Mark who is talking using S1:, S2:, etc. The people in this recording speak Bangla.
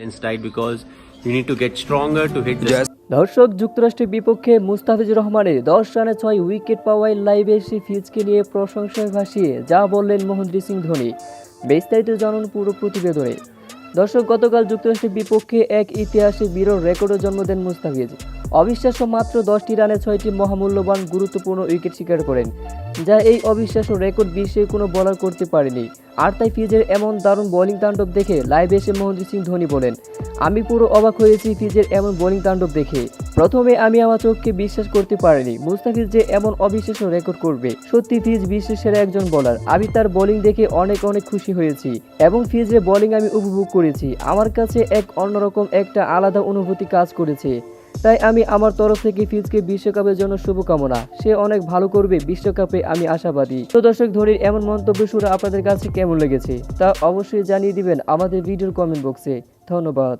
S1: balance because you need to get stronger to hit the
S2: দর্শক যুক্তরাষ্ট্রের বিপক্ষে মুস্তাফিজুর রহমানের দশ রানে ছয় উইকেট পাওয়ায় লাইভে এসে ফিজকে নিয়ে প্রশংসায় ভাসিয়ে যা বললেন মহেন্দ্র সিং ধোনি। বিস্তারিত জানুন পুরো প্রতিবেদনে। দর্শক, গতকাল যুক্তরাষ্ট্রের বিপক্ষে এক ইতিহাসে বিরল রেকর্ডও জন্ম দেন মুস্তাফিজ। অবিশ্বাস্য মাত্র দশটি রানে ছয়টি মহামূল্যবান, গুরুত্বপূর্ণ উইকেট শিকার করেন, যা এই অবিশ্বাস্য রেকর্ড বিশ্বে কোনো বলার করতে পারেনি। আর তাই ফিজের এমন দারুণ বোলিং তাণ্ডব দেখে লাইভে এসে মহেন্দ্র সিং ধোনি বলেন, আমি পুরো অবাক হয়েছি ফিজের এমন বোলিং তাণ্ডব দেখে। প্রথমে আমি আমার চোখকে বিশ্বাস করতে পারিনি। মুস্তাফিজ যে এমন অবিশ্বাস্য রেকর্ড করবে, সত্যি ফিজ বিশ্বের সেরা একজন বোলার আমি তার বোলিং দেখে অনেক অনেক খুশি হয়েছি এবং ফিজের বোলিং আমি উপভোগ করেছি। আমার কাছে এক অন্যরকম একটা আলাদা অনুভূতি কাজ করেছে। তাই আমি আমার তরফ থেকে ফিজকে বিশ্বকাপের জন্য শুভকামনা। সে অনেক ভালো করবে, বিশ্বকাপে আমি আশাবাদী। তো দর্শক ধরির এমন মন্তব্য শুনে আপনাদের কাছে কেমন লেগেছে তা অবশ্যই জানিয়ে দিবেন আমাদের ভিডিওর কমেন্ট বক্সে ধন্যবাদ।